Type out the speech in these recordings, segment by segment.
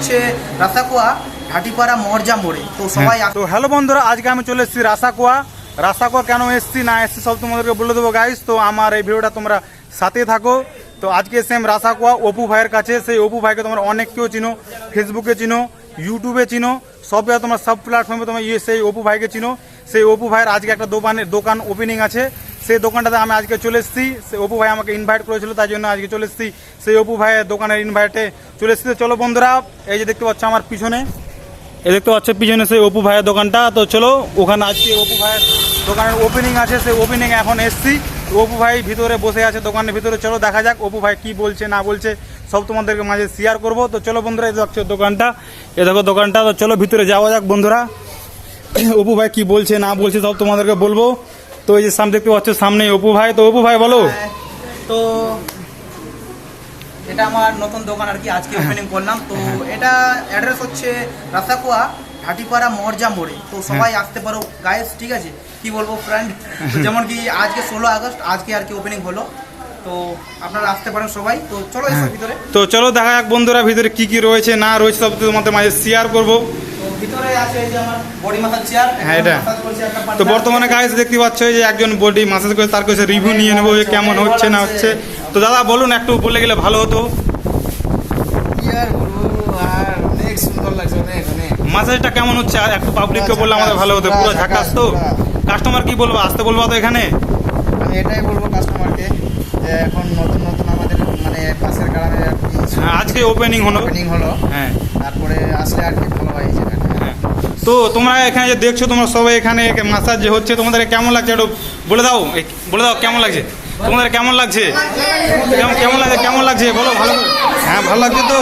হচ্ছে রাসাকুয়া ঘাটিপাড়া মরজা মোড়ে। তো সবাই আস- তো হ্যালো বন্ধুরা, আজকে আমি চলে এসেছি রাসাকুয়া। রাসাকুয়া কেন এসছি, না এসেছি সব তোমাদেরকে বলে দেবো গাইস তো আমার এই ভিডিওটা তোমরা সাথে থাকো। তো আজকে সেম রাসাকুয়া, অপু ভাইয়ের কাছে। সেই অপু ভাইকে তোমরা অনেক কেউ চিনো ফেসবুকে চিনো ইউটিউবে চিনো, সব তোমার, সব প্ল্যাটফর্মে তোমার ইয়ে সেই অপু ভাইকে চিনো। সেই অপু ভাইয়ের আজকে একটা দোকানের, দোকান ওপেনিং আছে। সেই দোকানটাতে আমি আজকে চলে এসেছি। সে অপু ভাই আমাকে ইনভাইট করেছিল, তাই জন্য আজকে চলে এসেছি। সেই অপু ভাইয়ের দোকানের ইনভাইটে চলে এসেছি। চলো বন্ধুরা, এই যে দেখতে পাচ্ছ আমার পিছনে। এই দেখতে পাচ্ছ পিছনে সেই অপু ভাইয়ের দোকানটা। তো চলো, ওখানে আজকে অপু ভাইয়ের দোকানের ওপেনিং আছে, সেই ওপেনিং এখন এসছি। অপু ভাই ভিতরে বসে আছে দোকানের ভিতরে। চলো দেখা যাক অপু ভাই কি বলছে, না বলছে, সব তোমাদেরকে মাঝে শেয়ার করব। তো চলো বন্ধুরা, এই দেখছ দোকানটা। এ দেখো দোকানটা। তো চলো ভিতরে যাওয়া যাক বন্ধুরা। অপু ভাই কি বলছে, না বলছে সব তোমাদেরকে বলব। তো এই যে সামনে দেখতে পাচ্ছ সামনে অপু ভাই। তো অপু ভাই বলো। তো এটা আমার নতুন দোকান আর কি আজকে ওপেনিং করলাম। তো এটা অ্যাড্রেস হচ্ছে রাসাকুয়া ঘাটিপাড়া মরজা মোড়ে। তো সবাই আসতে পারো। গাইস ঠিক আছে? কি বলব ফ্রেন্ড যেমন কি আজকে ষোলো আগস্ট আজকে আর কি ওপেনিং হলো। তো আপনারা আসতে পারেন সবাই। তো চলো ভিতরে। তো চলো দেখা যাক বন্ধুরা ভিতরে কি কি রয়েছে না রয়েছে সব তোমাদের মাঝে শেয়ার করব। ভিতরে আছে এই যে আমার বডি মাসাজ চেয়ার হ্যাঁ, এটা। তো বর্তমানে গাইস দেখতে পাচ্ছ যে একজন বডি মাসাজ করে তার কাছে রিভিউ নিয়ে নেব যে কেমন হচ্ছে না হচ্ছে। তো দাদা বলুন একটু বলে গেলে ভালো হতো। মাসাজটা কেমন হচ্ছে? আর একটু পাবলিককে বললে আমাদের ভালো হতো পুরো ঝাকাস তো? কাস্টমার কি বলব আসতে বলব তো এখানে? আমি এটাই বলব কাস্টমারকে যে এখন নতুন নতুন আমাদের মানে পাশের গ্রামে হ্যাঁ, আজকে ওপেনিং হলো। ওপেনিং হলো। হ্যাঁ। তারপরে আসলে আর কি ভালো হয় হ্যাঁ। তো তোমরা এখানে যে দেখছ, তোমরা সবাই এখানে মাসাজ যে হচ্ছে। তোমাদের কেমন লাগছে একটু বলে দাও বলে দাও কেমন লাগছে? তোমাদের কেমন লাগছে? কেমন কেমন লাগছে কেমন লাগছে? বলো, ভালো হ্যাঁ ভালো লাগছে তো?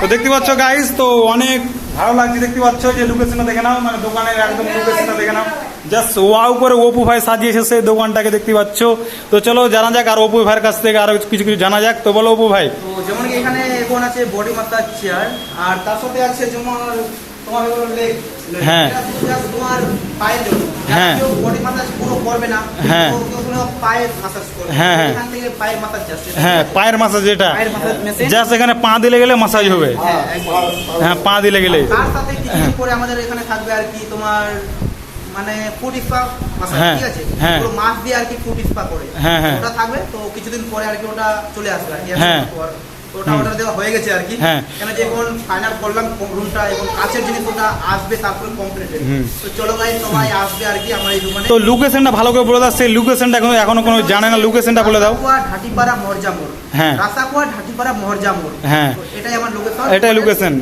তো দেখতে পাচ্ছ গাইস তো অনেক ভালো লাগছে। দেখতে পাচ্ছ যে লোকেশনটা দেখে নাও মানে দোকানের একদম লোকেশনটা দেখে নাও। জাস্ট ওয়াও করে অপু ভাই সাজিয়েছে সেই দোকানটাকে দেখতে পাচ্ছ। তো চলো জানা যাক আর অপু ভাইয়ের কাছ থেকে আরও কিছু কিছু জানা যাক। তো বলো অপু ভাই। যেমন এখানে এখন আছে বডি মাসাজ চেয়ার আর তার সাথে আছে যেমন তোমার হলো লেগ হ্যাঁ। তোমার পায়ের জন্য হ্যাঁ। বডি মাসাজ পুরো করবে না হ্যাঁ। পায়ের মাসাজ করবে হ্যাঁ, হ্যাঁ। পায়ের মাসাজ হ্যাঁ পায়ের মাসাজ যেটা জাস্ট এখানে পা দিলে গেলে মাসাজ হবে হ্যাঁ পা দিলে গেলে তার সাথে কিছু দিন পরে আমাদের এখানে থাকবে আর কি তোমার মানে ফুট স্পা ঠিক আছে। পুরো মাস দিয়ে আর কি ফুট স্পা করে হ্যাঁ, হ্যাঁ। ওটা থাকবে তো কিছুদিন পরে আর কি ওটা চলে আসবে আর কি হ্যাঁ। তো ওটা অর্ডার দেওয়া হয়ে গেছে আর কি। কেন যে এখন ফাইনাল করলাম রুমটা এবং কাছের জিনিস ওটা আসবে তারপরে কমপ্লিট। তো চলো ভাই সবাই আসবে আর কি আমার এই দোকানে তো লোকেশনটা ভালো করে বলে দাও সেই লোকেশনটা এখনও এখনও কোনো জানে না লোকেশনটা বলে দাও। ঢাটিপাড়া মরজা মোড় হ্যাঁ। রাসাকুয়া ঢাটিপাড়া মরজা মোড় হ্যাঁ। এটাই আমার লোকেশন এটাই লোকেশন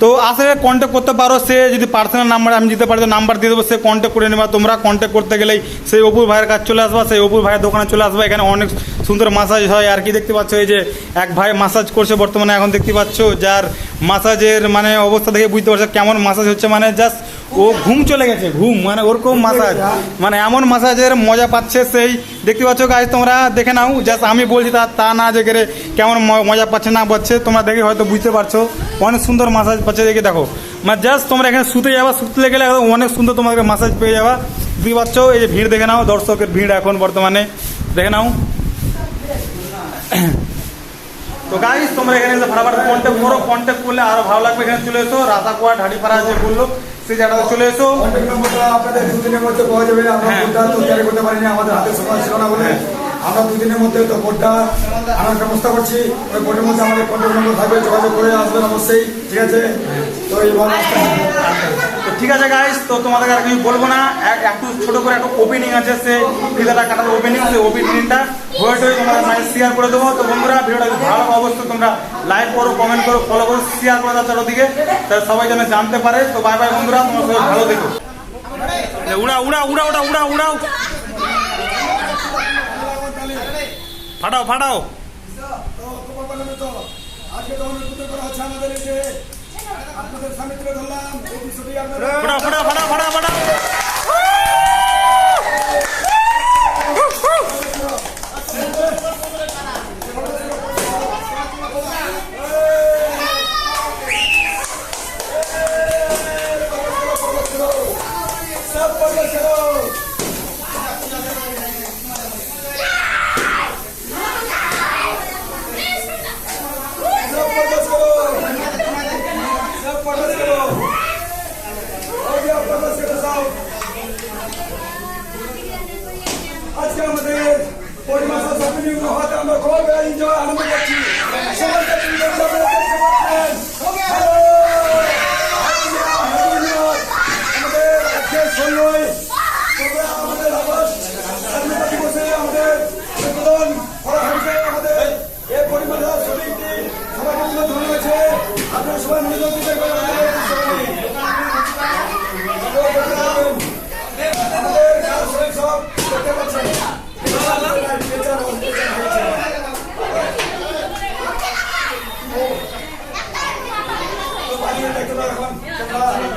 তো আসলে কন্ট্যাক্ট করতে পারো, সে যদি পার্সোনাল নাম্বার আমি দিতে পারি, তো নাম্বার দিয়ে দেবো, সে কন্ট্যাক্ট করে নেবা। তোমরা কন্ট্যাক্ট করতে গেলেই সেই অপুর ভাইয়ের কাছে চলে আসবা, সেই অপুর ভাইয়ের দোকানে চলে আসবা। এখানে অনেক সুন্দর মাসাজ হয়। আর কি দেখতে পাচ্ছ, এই যে এক ভাই মাসাজ করছে বর্তমানে, এখন দেখতে পাচ্ছ, যার মাসাজের মানে অবস্থা দেখে বুঝতে পারছ কেমন মাসাজ হচ্ছে। মানে জাস্ট ও ঘুম চলে গেছে, ঘুম মানে ওরকম মাসাজ মানে এমন মাসাজের মজা পাচ্ছে সেই, দেখতে পাচ্ছ গাছ তোমরা দেখে নাও জাস্ট আমি বলছি তা তা না যে করে কেমন মজা পাচ্ছে না পাচ্ছে, তোমরা দেখে হয়তো বুঝতে পারছ, অনেক সুন্দর মাসাজ পাচ্ছে, দেখে দেখো। মানে জাস্ট তোমরা এখানে শুতে যাবা, শুতে গেলে অনেক সুন্দর তোমাকে মাসাজ পেয়ে যাবা। বুঝতে পারছ? এই যে ভিড়, দেখে নাও, দর্শকের ভিড় এখন বর্তমানে। দেখে নাও। তো গাইস তোমরা এখানে ফটাফট কন্ট্যাক্ট করো কন্ট্যাক্ট করলে আরও ভালো লাগবে, এখানে চলে এসো। রাতাকুয়া ঢাডিপাড়া যে বলল সেই জায়গাটা চলে এসো। কন্ট্যাক্ট নম্বরটা আপনাদের দুদিনের মধ্যে পাওয়া যাবে। আমরা হ্যাঁ। কোডটা তো তৈরি করতে পারিনি আমাদের হাতে সময় ছিল না বলে। আমরা দুদিনের মধ্যে তো কোডটা আনার ব্যবস্থা করছি। ওই কোডের মধ্যে আমাদের কন্ট্যাক্ট নম্বর থাকবে যোগাযোগ করে আসবেন অবশ্যই। ঠিক আছে? তো এইভাবে ঠিক আছে গাইস তো তোমাদের আর কিছু বলব না। এক- একটু ছোট করে একটা ওপেনিং আছে, সে ফিতাটা কাটার ওপেনিং সেই ওপেনিংটা হয়ে টয়ে তোমাদের মাঝে শেয়ার করে দেবো। তো বন্ধুরা, ভিডিওটা যদি ভালো অবশ্যই তোমরা লাইক করো কমেন্ট করো ফলো করো শেয়ার করে দাও চারোদিকে। তাহলে সবাই যেন জানতে পারে। তো বাই বাই বন্ধুরা, তোমরা সবাই ভালো দেখো উড়া উড়া উড়া উড়া উড়া উড়াও ফাটাও ফাটাও। তো আজকে আমাদের আপনাদের সামনে তুলে ধরলাম আপনারা 你叫啥名？এখন